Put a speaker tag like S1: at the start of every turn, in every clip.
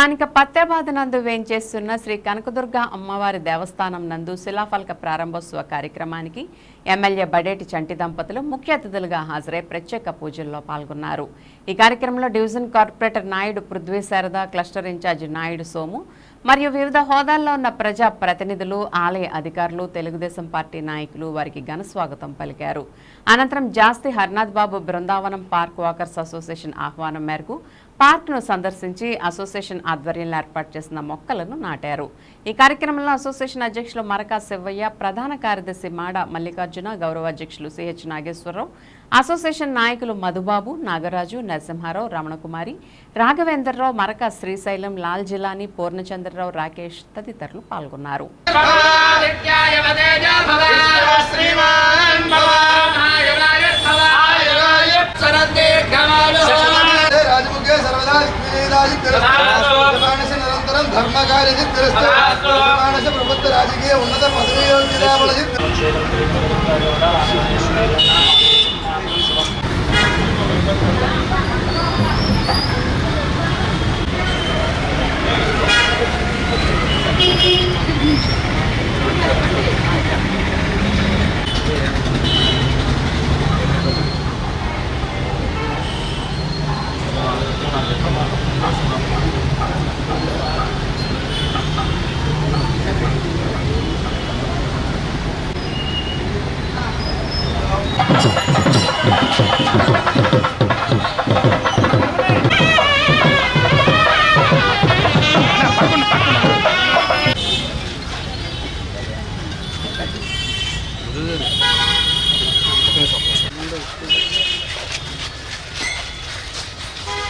S1: స్థానిక పత్యాబాద్ నందు వేంచేస్తున్న శ్రీ కనకదుర్గ అమ్మవారి దేవస్థానం నందు శిలాఫలక ప్రారంభోత్సవ కార్యక్రమానికి ఎమ్మెల్యే బడేటి చంటి దంపతులు ముఖ్య అతిథులుగా హాజరై ప్రత్యేక పూజల్లో పాల్గొన్నారు. ఈ కార్యక్రమంలో division corporator Naidu Prithvi Sharada cluster incharge Naidu Somu మరియు వివిధ హోదాల్లో ఉన్న ప్రజా ప్రతినిధులు ఆలయ అధికారులు తెలుగుదేశం పార్టీ నాయకులు వారికి ఘన స్వాగతం పలికారు. అనంతరం Jasti Harnath Babu Brindavanam park walkers association ఆహ్వానం మేరకు పార్క్ను సందర్శించి అసోసియేషన్ ఆధ్వర్యంలో ఏర్పాటు చేసిన మొక్కలను నాటారు. ఈ కార్యక్రమంలో అసోసియేషన్ అధ్యక్షులు మరకా శివయ్య ప్రధాన కార్యదర్శి మాడ మల్లికార్జున గౌరవ అధ్యక్షులు సిహెచ్ నాగేశ్వరరావు అసోసియేషన్ నాయకులు మధుబాబు నాగరాజు నరసింహారావు రమణకుమారి రాఘవేంద్రరావు మరక శ్రీశైలం లాల్ జిలాని పూర్ణచంద్రరావు రాకేష్ తదితరులు పాల్గొన్నారు.
S2: ధర్మకార్య మానస ప్రభుత్వ రాజకీయ
S3: ఉన్నత పదవి యోగ్యత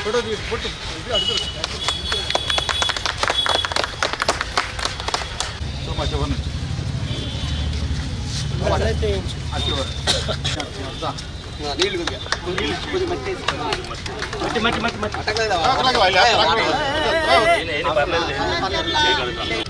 S3: ಫೋಟೋ ಬಿಟ್ಟು నీళ్ళు మట్టి మట్టి మట్టి మట్టి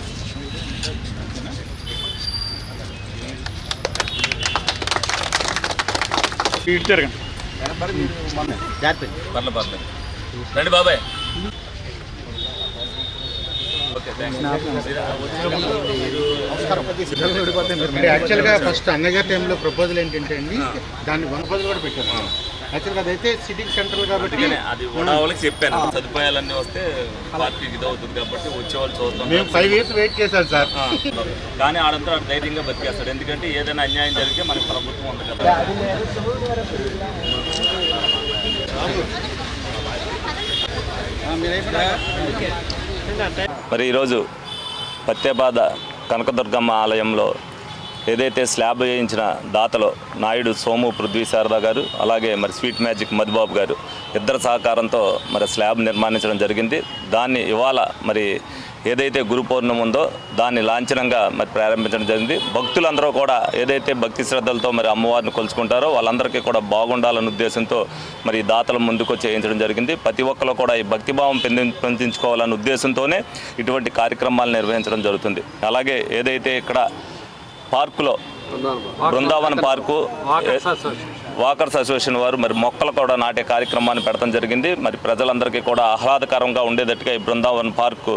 S4: పర్లేదు పర్లేదు రండి బాబాయ్
S5: యాక్చువల్గా ఫస్ట్ అన్నగారి టైంలో ప్రపోజల్ ఏంటంటే అండి దాన్ని వన్ ప్రపోజల్ కూడా పెట్టారు. యాక్చువల్గా అదైతే సిటీకి సెంట్రల్ కాబట్టి
S4: అది వాళ్ళకి చెప్పాను. సదుపాయాలన్నీ వస్తే పార్టీకి ఇది అవుతుంది కాబట్టి వచ్చేవాళ్ళు చూద్దాం
S5: మేము ఫైవ్ ఇయర్స్ వెయిట్ చేశాం సార్.
S4: ఆ, కానీ ఆడంతా ఆడు ధైర్యంగా బతికేస్తాడు. ఎందుకంటే ఏదైనా అన్యాయం జరిగితే మనకి ప్రభుత్వం ఉంది కదా. మరి ఈరోజు పత్యబాద కనకదుర్గమ్మ ఆలయంలో ఏదైతే స్లాబ్ వేయించిన దాతలో నాయుడు సోము పృథ్వీ శారద గారు అలాగే మరి స్వీట్ మ్యాజిక్ మధుబాబు గారు ఇద్దరు సహకారంతో మరి స్లాబ్ నిర్మాణించడం జరిగింది. దాన్ని ఇవాళ మరి ఏదైతే గురు పౌర్ణమి ఉందో దాన్ని లాంఛనంగా మరి ప్రారంభించడం జరిగింది. భక్తులందరూ కూడా ఏదైతే భక్తి శ్రద్ధలతో మరి అమ్మవారిని కొలుచుకుంటారో వాళ్ళందరికీ కూడా బాగుండాలనే ఉద్దేశంతో మరి దాతల ముందుకు చేయించడం జరిగింది. ప్రతి ఒక్కరు కూడా ఈ భక్తిభావం పెంది పెంచుకోవాలనే ఉద్దేశంతోనే ఇటువంటి కార్యక్రమాలు నిర్వహించడం జరుగుతుంది. అలాగే ఏదైతే ఇక్కడ పార్కులో. Brindavana park walkers association. వారు మరి మొక్కలు కూడా నాటే కార్యక్రమాన్ని పెడతాం జరిగింది. మరి ప్రజలందరికీ కూడా ఆహ్లాదకరంగా ఉండేటట్టుగా ఈ బృందావన్ పార్కు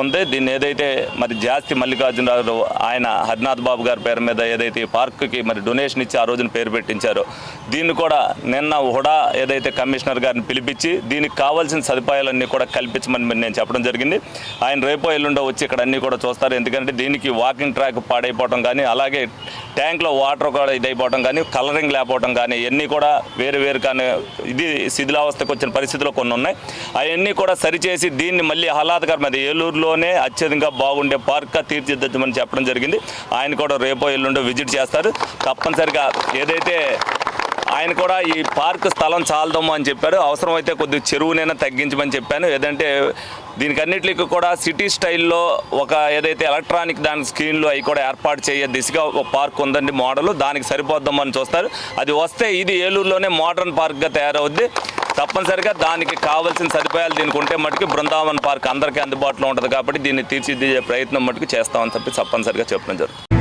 S4: ఉంది దీన్ని ఏదైతే మరి జాస్తి మల్లికార్జునరావు ఆయన హరినాథ్ బాబు గారి పేరు మీద ఏదైతే ఈ పార్కుకి మరి డొనేషన్ ఇచ్చి ఆ రోజున పేరు పెట్టించారో దీన్ని కూడా నిన్న హుడా ఏదైతే కమిషనర్ గారిని పిలిపించి దీనికి కావాల్సిన సదుపాయాలన్నీ కూడా కల్పించమని నేను చెప్పడం జరిగింది. ఆయన రేపో ఎల్లుండో వచ్చి ఇక్కడ అన్నీ కూడా చూస్తారు. ఎందుకంటే దీనికి వాకింగ్ ట్రాక్ పాడైపోవడం కానీ అలాగే ట్యాంక్లో వాటర్ కూడా ఇదైపోవడం కానీ కలరింగ్ లేకపోవడం కానీ ఇవన్నీ కూడా వేరు వేరు కానీ ఇది శిథిలావస్థకు వచ్చిన పరిస్థితులు కొన్ని ఉన్నాయి. అవన్నీ కూడా సరిచేసి దీన్ని మళ్ళీ ఆహ్లాదకరమైన ఏలూరులోనే అత్యధికంగా బాగుండే పార్క్గా తీర్చిదిద్దమని చెప్పడం జరిగింది. ఆయన కూడా రేపో ఎల్లుండో విజిట్ చేస్తారు. తప్పనిసరిగా ఏదైతే ఆయన కూడా ఈ పార్క్ స్థలం చాలదమ్ము అని చెప్పారు. అవసరమైతే కొద్ది చెరువునైనా తగ్గించమని చెప్పాను. ఏదంటే దీనికన్నిటికి కూడా సిటీ స్టైల్లో ఒక ఏదైతే ఎలక్ట్రానిక్ దాని స్క్రీన్లు అవి కూడా ఏర్పాటు చేయ దిశగా ఒక పార్క్ ఉందండి మోడల్. దానికి సరిపోద్దామని చూస్తారు. అది వస్తే ఇది ఏలూరులోనే మోడర్న్ పార్క్గా తయారవుద్ది. తప్పనిసరిగా దానికి కావాల్సిన సదుపాయాలు దీనికి ఉంటే మటుకు బృందావన్ పార్క్ అందరికీ అందుబాటులో ఉంటుంది కాబట్టి దీన్ని తీర్చిదిద్దే ప్రయత్నం మటుకు చేస్తామని చెప్పి తప్పనిసరిగా చెప్పడం జరుగుతుంది.